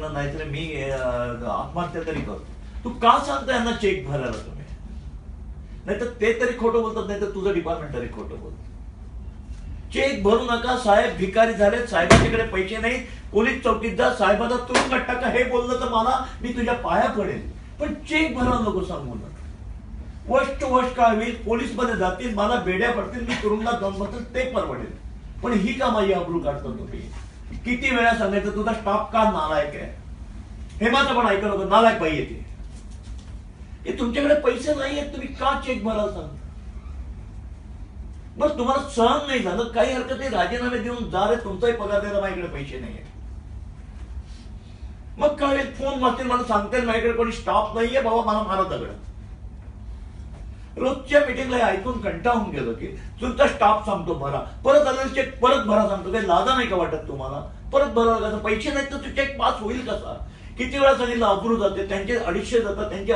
ना नाहीतर मी अं, आत्महत्या तरी करतो. तू का सांगता यांना चेक भरायला तुम्ही? नाहीतर ते तरी खोटं बोलतात नाही तर तुझं डिपार्टमेंट तरी खोटं बोलत. चेक भरू नका साहेब भिकारी झाले साहेबांच्याकडे पैसे नाही पोलीस चौकीतदार साहेबांना तुरुंगात टाका हे बोललं तर मला मी तुझ्या पाया पडेल. पण चेक भरायला नको सांगू नका. वस्ट वस्ट काय होईल? पोलीसमध्ये जातील मला बेड्या पडतील मी तुरुंगात जाऊन बसेल ते परवडेल. पण ही का माझी अब्रू काढतो तुम्ही. किती वेळा सांगायचं तुझा स्टाफ का नालायक आहे? हे माझं पण ऐकलं होतं नालायक बाई येते की तुमच्याकडे पैसे नाही आहेत तुम्ही का चेक भरायला सांगता बस तुम्हाला सहन नाही झालं काही हरकत नाही राजीनामे देऊन जा रे तुमचाही पगार द्यायला माझ्याकडे पैसे नाही मग काय फोन मारतील मला सांगतील माझ्याकडे कोणी स्टाफ नाहीये बाबा मला मारा दगड. रोजच्या मिटिंगला ऐकून कंटाळून गेलो की तुमचा स्टाफ सांगतो भरा. परत आलेला चेक परत भरा सांगतो. काही लाजा नाही का वाटत तुम्हाला? परत भरावा कसं पैसे नाहीत तर तो चेक पास होईल कसा? किती वेळा सांगितलं अप्रूव्ह जाते त्यांचे अडीचशे जातात त्यांचे